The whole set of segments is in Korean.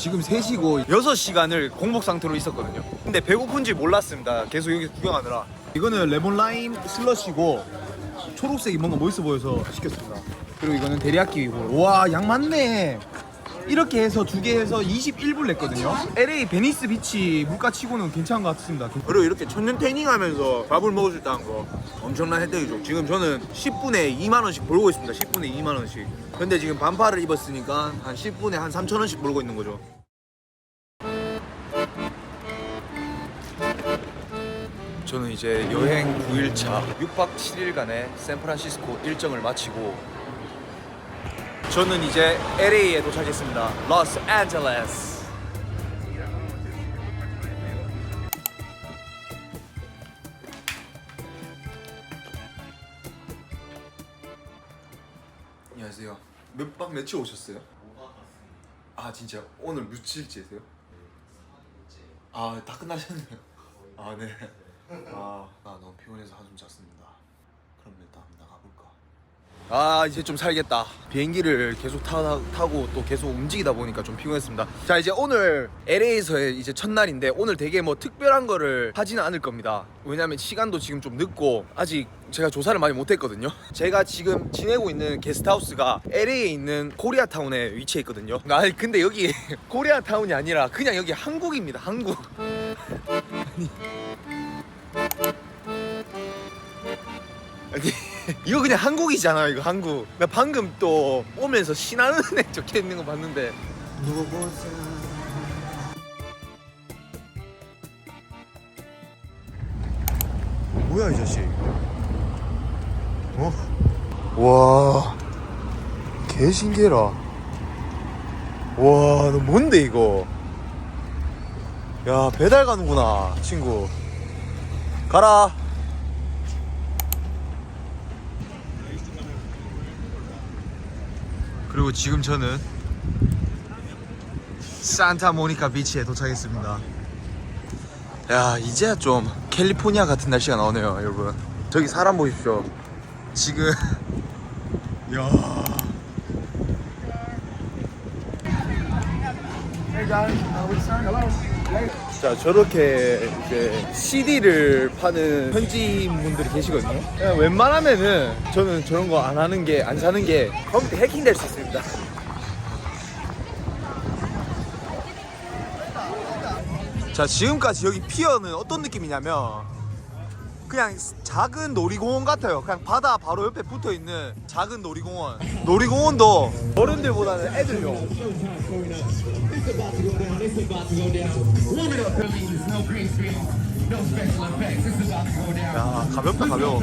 지금 3시고 6시간을 공복 상태로 있었거든요. 근데 배고픈지 몰랐습니다. 계속 여기 구경하느라. 이거는 레몬 라임 슬러시고 초록색이 뭔가 멋있어 보여서 시켰습니다. 그리고 이거는 데리야끼이고 와, 양 많네. 이렇게 해서 두 개 해서 21불 냈거든요. LA 베니스 비치 물가 치고는 괜찮은 것 같습니다. 그리고 이렇게 천년 태닝하면서 밥을 먹을 수 있다는 거 엄청난 혜택이죠. 지금 저는 10분에 2만 원씩 벌고 있습니다. 10분에 2만 원씩. 근데 지금 반팔을 입었으니까 한 10분에 한 3천 원씩 벌고 있는 거죠. 저는 이제 여행 9일차 6박 7일간의 샌프란시스코 일정을 마치고 저는 이제 LA에 도착했습니다. 로스앤젤레스. 안녕하세요. 몇박 며칠 오셨어요? 아 진짜 오늘 며칠째세요? 아 다 끝나셨네요. 아 네. 아, 아 너무 피곤해서 한숨 잤습니다. 아 이제 좀 살겠다. 비행기를 계속 타, 타고 또 계속 움직이다 보니까 좀 피곤했습니다. 자 이제 오늘 LA에서의 이제 첫날인데 오늘 되게 뭐 특별한 거를 하지는 않을 겁니다. 왜냐면 시간도 지금 좀 늦고 아직 제가 조사를 많이 못했거든요. 제가 지금 지내고 있는 게스트하우스가 LA에 있는 코리아타운에 위치해 있거든요. 아 근데 여기 코리아타운이 아니라 그냥 여기 한국입니다. 한국. 아니 이거 그냥 한국이잖아 이거 한국. 나 방금 또 오면서 신하는 애 적혀 있는 거 봤는데. 뭐야 이 자식? 어? 와 개신기해라. 와너 뭔데 이거? 야 배달 가는구나 친구. 가라 그리고 지금 저는 산타모니카 비치에 도착했습니다. 야 이제야 좀 캘리포니아 같은 날씨가 나오네요 여러분. 저기 사람 보십시오. 지금 야 자 저렇게 이제 CD를 파는 현지인 분들이 계시거든요. 그냥 웬만하면은 저는 저런 거 안 하는 게 안 사는 게 컴퓨터 해킹 될 수 있습니다. 자 지금까지 여기 피어는 어떤 느낌이냐면 그냥 작은 놀이공원 같아요. 그냥 바다 바로 옆에 붙어 있는 작은 놀이공원. 놀이공원도 어른들보다는 애들용. 야 가볍다 가벼워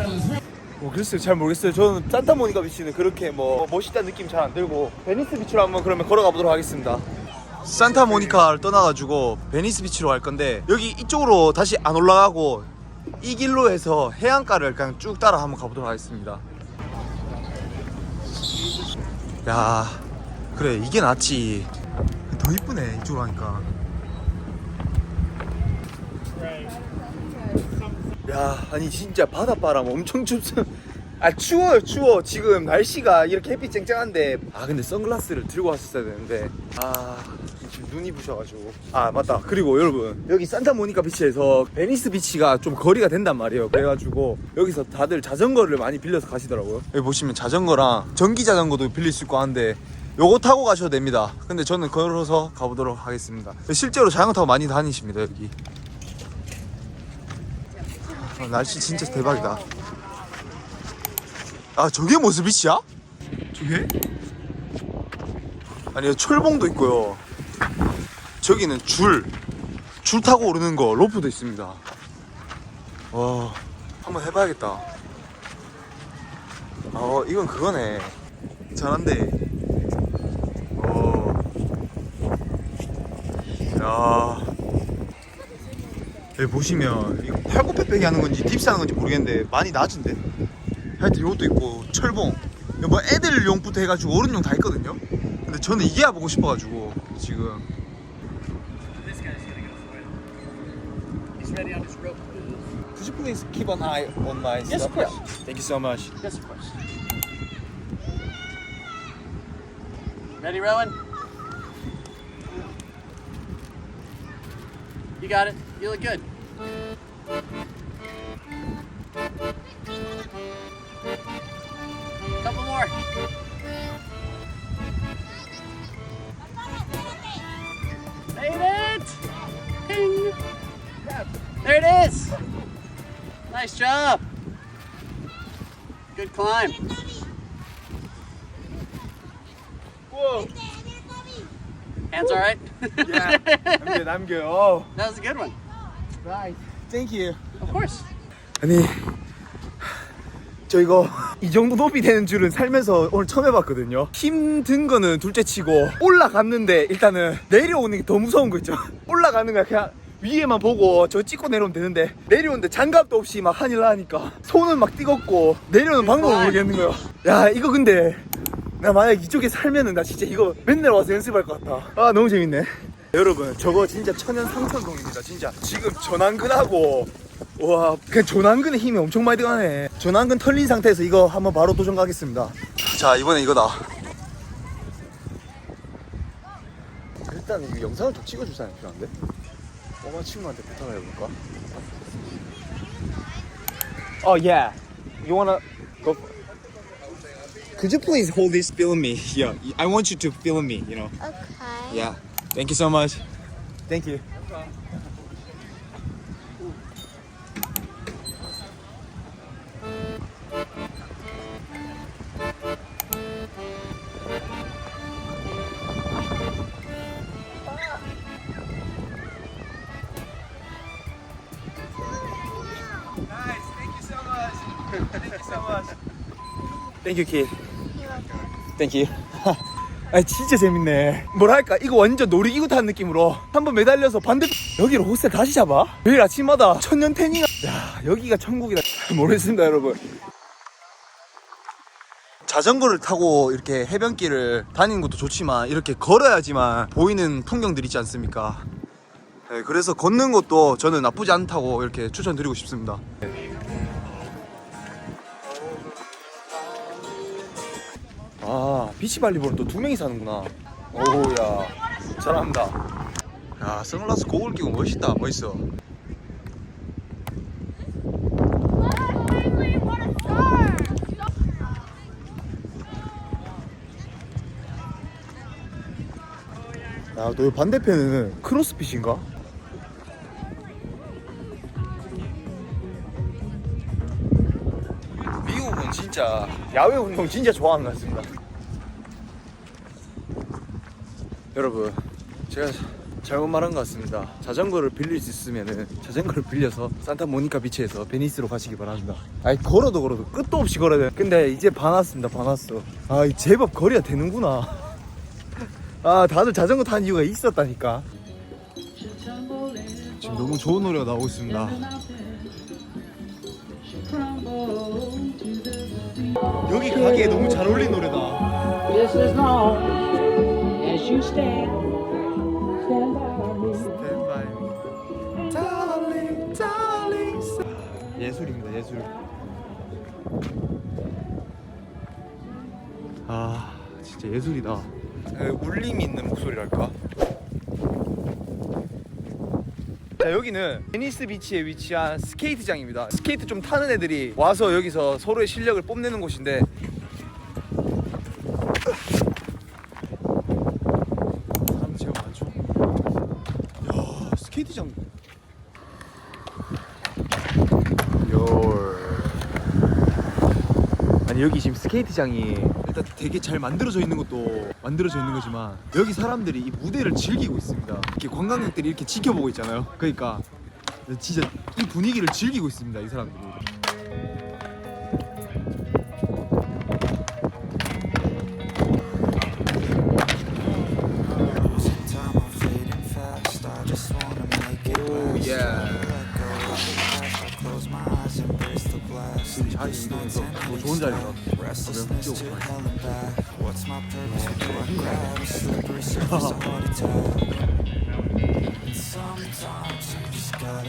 뭐 글쎄요 잘 모르겠어요 저는 산타모니카 비치는 그렇게 뭐 멋있다는 느낌 잘 안 들고 베니스 비치로 한번 그러면 걸어가 보도록 하겠습니다 산타모니카를 떠나가지고 베니스 비치로 갈 건데 여기 이쪽으로 다시 안 올라가고 이 길로 해서 해안가를 그냥 쭉 따라 한번 가보도록 하겠습니다. 야 그래 이게 낫지. 더 이쁘네 이쪽으로 하니까. 야 아니 진짜 바닷바람 엄청 춥어 아 추워요 추워. 지금 날씨가 이렇게 햇빛 쨍쨍한데. 아 근데 선글라스를 들고 왔었어야 되는데. 아 눈이 부셔가지고 아 맞다 그리고 여러분 여기 산타모니카 비치에서 베니스 비치가 좀 거리가 된단 말이에요 그래가지고 여기서 다들 자전거를 많이 빌려서 가시더라고요 여기 보시면 자전거랑 전기 자전거도 빌릴 수 있고 하는데 요거 타고 가셔도 됩니다 근데 저는 걸어서 가보도록 하겠습니다 실제로 자전거 타고 많이 다니십니다 여기 아, 날씨 진짜 대박이다. 아 저게 모습이치야? 저게? 아니 철봉도 있고요. 저기는 줄, 줄 타고 오르는 거 로프도 있습니다. 와, 한번 해봐야겠다. 어, 이건 그거네. 잘한데. 어, 야. 여기 보시면 이거 팔굽혀펴기 하는 건지 딥스 하는 건지 모르겠는데 많이 낮은데 하여튼 이것도 있고 철봉 뭐 애들용부터 해가지고 어른용 다 있거든요 근데 저는 이게 보고 싶어가지고 지금 Could you please keep an eye on my Yes, of course. Thank you so much Yes, of course. Ready, Rowan? You got it. You look good. Couple more. Made it! Ping! There it is! Nice job! Good climb. Whoa. Hands all right? Yeah. 남겨 남겨. 어. that was a good one. Nice. Thank you. Of course. 아니 저 이거 이 정도 높이 되는 줄은 살면서 오늘 처음 해봤거든요 힘든 거는 둘째 치고 올라갔는데 일단은 내려오는 게 더 무서운 거 있죠 올라가는 거야 그냥 위에만 보고 저 찍고 내려오면 되는데 내려오는데 장갑도 없이 막 하늘 나니까 손은 막 뜨겁고 내려오는 방법을 모르겠는 거야. 야 이거 근데 나 만약 이쪽에 살면은 나 진짜 이거 맨날 와서 연습할 것 같아 아 너무 재밌네. 여러분 저거 진짜 천연 상천동입니다 진짜. 지금 전완근하고 와 그냥 전완근의 힘이 엄청 많이 들어가네. 전완근 털린 상태에서 이거 한번 바로 도전 가겠습니다. 자 이번엔 이거다. 일단 이거 영상을 좀 찍어줄 사람이 필요한데 꼬마 친구한테 부탁을 해볼까 Oh yeah You wanna go for... Could you please hold this film me? Yeah, I want you to film me, you know. Okay. Yeah. Thank you so much. Thank you. Kid. Thank you. 아 진짜 재밌네. 뭐랄까 이거 완전 놀이기구 타는 느낌으로 한번 매달려서 반대 여기로 호스텔 다시 잡아? 매일 아침마다 천년 태닝. 야 여기가 천국이다. 모르겠습니다 여러분. 자전거를 타고 이렇게 해변길을 다니는 것도 좋지만 이렇게 걸어야지만 보이는 풍경들 있지 않습니까? 네, 그래서 걷는 것도 저는 나쁘지 않다고 이렇게 추천드리고 싶습니다. 아 비치발리볼은 또 두 명이 사는구나. 오야 잘한다. 야 선글라스 고글 끼고 멋있다 멋있어. 야너 반대편은 크로스핏인가? 진짜 야외 운동 진짜 좋아하는 것 같습니다. 여러분, 제가 잘못 말한 것 같습니다. 자전거를 빌릴 수 있으면은 자전거를 빌려서 산타 모니카 비치에서 베니스로 가시기 바랍니다. 아니 걸어도 걸어도 끝도 없이 걸어야 돼. 근데 이제 반 왔습니다. 반 왔어. 아, 이 제법 거리가 되는구나. 아, 다들 자전거 타는 이유가 있었다니까. 지금 너무 좋은 노래가 나오고 있습니다. 여기 가기에 너무 잘 어울린 노래다. Just as long as you stand, stand by me. Darling, darling. 예술입니다, 예술. 아, 진짜 예술이다. 울림이 있는 목소리랄까? 자, 여기는 베니스 비치에 위치한 스케이트장입니다. 스케이트 좀 타는 애들이 와서 여기서 서로의 실력을 뽐내는 곳인데 사람 제가 많죠. 야, 스케이트장. 열. 아니 여기 지금 스케이트장이 일단 되게 잘 만들어져 있는 것도 만들어져 있는 거지만 여기 사람들이 이 무대를 즐기고 있습니다. 이렇게 관광객들이 이렇게 지켜보고 있잖아요. 그러니까 진짜 이 분위기를 즐기고 있습니다. 이 사람들이.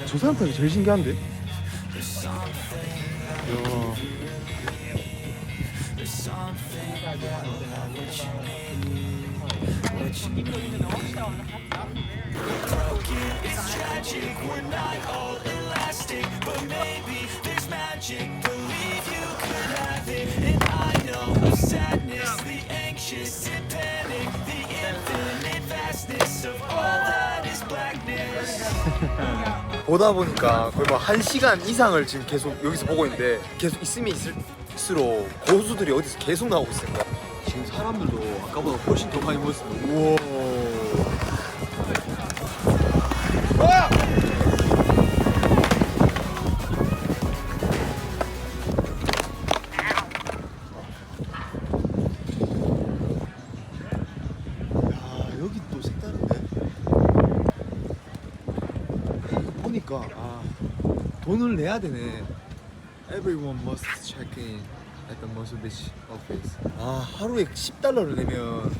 저 사람 타기 제일 신기한데? 야. It's tragic. We're not all elastic, but maybe 보다 보니까 거의 뭐한 시간 이상을 지금 계속 여기서 보고 있는데 계속 있으면 있을수록 고수들이 어디서 계속 나오고 있을 거야. 지금 사람들도 아까보다 훨씬 더 많이 모였습니다. 우와. 보니까 아 돈을 내야 되네. Everyone must check in at the Beach office. 아 하루에 10달러를 내면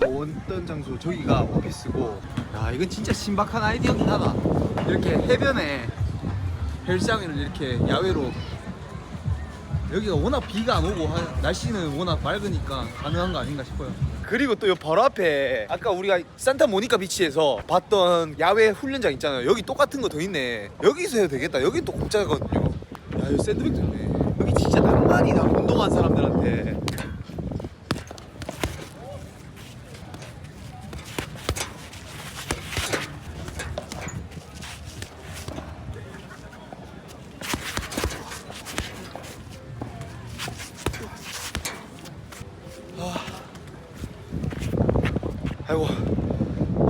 어떤 장소 저기가 오피스고 야 이건 진짜 신박한 아이디어긴 하다. 이렇게 해변에 헬스장을 이렇게 야외로 여기가 워낙 비가 안 오고 하- 날씨는 워낙 맑으니까 가능한 거 아닌가 싶어요. 그리고 또 요 바로 앞에 아까 우리가 산타 모니카 비치에서 봤던 야외 훈련장 있잖아요. 여기 똑같은 거 더 있네. 여기서 해도 되겠다. 여기 또 공짜거든요. 야 여기 샌드백도 있네. 여기 진짜 낭만이다 운동한 사람들한테. 아이고,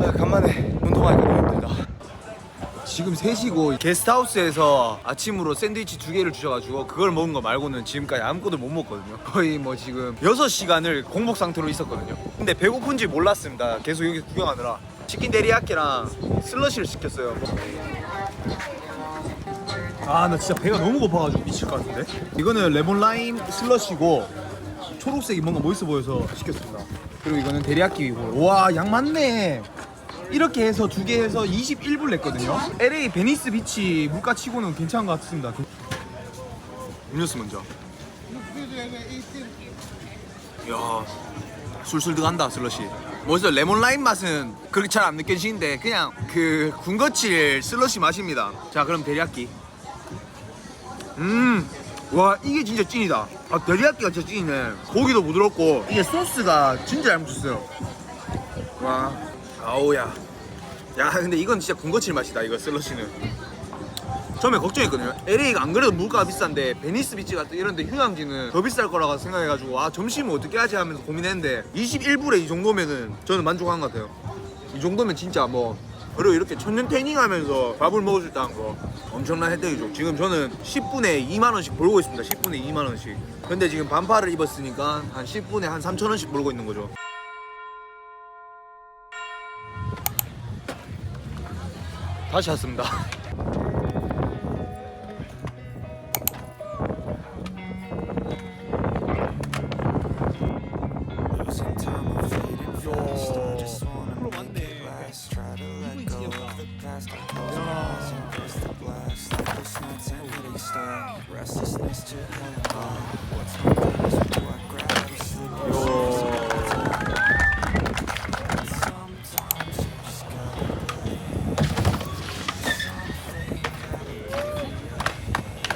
아, 간만에 운동하니까 너무 힘들다. 지금 3시고 게스트하우스에서 아침으로 샌드위치 두 개를 주셔가지고 그걸 먹은 거 말고는 지금까지 아무것도 못 먹거든요. 거의 뭐 지금 6시간을 공복 상태로 있었거든요. 근데 배고픈지 몰랐습니다. 계속 여기 구경하느라. 치킨 데리야끼랑 슬러시를 시켰어요. 아 나 진짜 배가 너무 고파가지고 미칠 것 같은데 이거는 레몬 라임 슬러시고 초록색이 뭔가 멋있어 보여서 시켰습니다 그리고 이거는 데리야끼고 와양 많네 이렇게 해서 두 개 해서 21불 냈거든요 LA 베니스 비치 물가 치고는 괜찮은 것 같습니다 음료수 먼저. 이야, 술술 들어간다 슬러시. 먼저 레몬 라임 맛은 그렇게 잘 안 느껴지는데 그냥 그 군것질 슬러시 맛입니다. 자, 그럼 데리야끼. 음, 와 이게 진짜 찐이다. 아 데리야끼가 진짜 찐이네. 고기도 부드럽고 이게 소스가 진짜 잘 묻혔어요. 와, 아우야. 야, 근데 이건 진짜 군것질 맛이다. 이거 슬러시는. 처음에 걱정했거든요. LA가 안 그래도 물가가 비싼데 베니스 비치 같은 이런데 휴양지는 더 비쌀 거라고 생각해가지고 아 점심은 어떻게 하지 하면서 고민했는데 21불에 이 정도면은 저는 만족한 것 같아요. 이 정도면 진짜 뭐 그리고 이렇게 천년 태닝하면서 밥을 먹을 수 있다는 거 엄청난 혜택이죠. 지금 저는 10분에 2만 원씩 벌고 있습니다. 10분에 2만 원씩. 근데 지금 반팔을 입었으니까 한 10분에 한 3천 원씩 벌고 있는 거죠. 다시 왔습니다.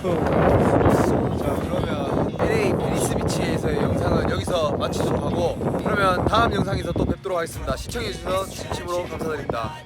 자 그러면 LA 베니스 비치에서의 영상은 여기서 마치도록 하고 그러면 다음 영상에서 또 뵙도록 하겠습니다. 시청해주셔서 진심으로 감사드립니다